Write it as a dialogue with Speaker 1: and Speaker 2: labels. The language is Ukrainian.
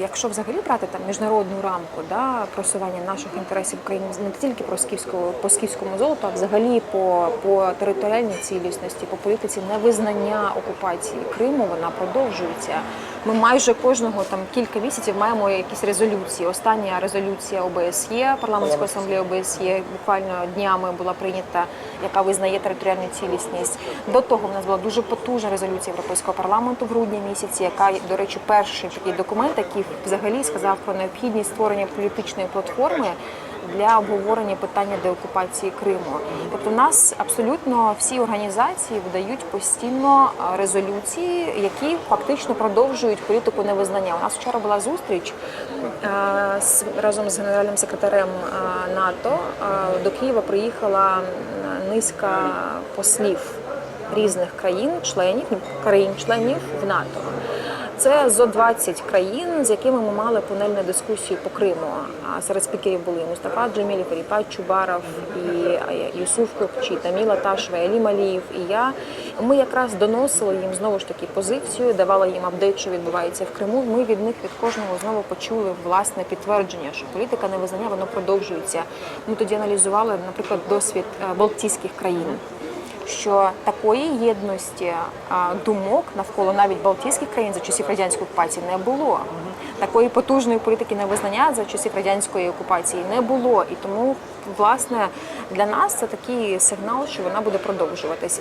Speaker 1: якщо взагалі брати там міжнародну рамку да, просування наших інтересів України не тільки про скіфську, по скіфському золоту, а взагалі по, по територіальній цілісності, по політиці невизнання окупації Криму, вона продовжується. Ми майже кожного там кілька місяців маємо якісь резолюції. Остання резолюція ОБСЄ, парламентської асамблеї ОБСЄ, буквально днями була прийнята, яка визнає територіальну цілісність. До того в нас була дуже потужна резолюція Європейського парламенту в грудні місяці, яка, до речі, перший такий документ, який взагалі сказав про необхідність створення політичної платформи для обговорення питання деокупації Криму. Тобто, у нас абсолютно всі організації видають постійно резолюції, які фактично продовжують політику невизнання. У нас вчора була зустріч е, разом з генеральним секретарем е, НАТО. Е, До Києва приїхала низка послів різних країн, членів країн-членів в НАТО. Це зо 20 країн, з якими ми мали панельну дискусію по Криму. А серед спікерів були Мустафа Джемілів, Ріпат Чубаров, і Юсуф Копчі, Таміла Ташва, Алі Маліїв і я. Ми якраз доносили їм знову ж таки позицію, давали їм апдейт, що відбувається в Криму. Ми від них від кожного знову почули власне підтвердження, що політика невизнання воно продовжується. Ми тоді аналізували, наприклад, досвід е, Балтійських країн що такої єдності думок навколо навіть Балтійських країн за часів радянської окупації не було. Такої потужної політики невизнання за часів радянської окупації не було. І тому, власне, для нас це такий сигнал, що вона буде продовжуватись.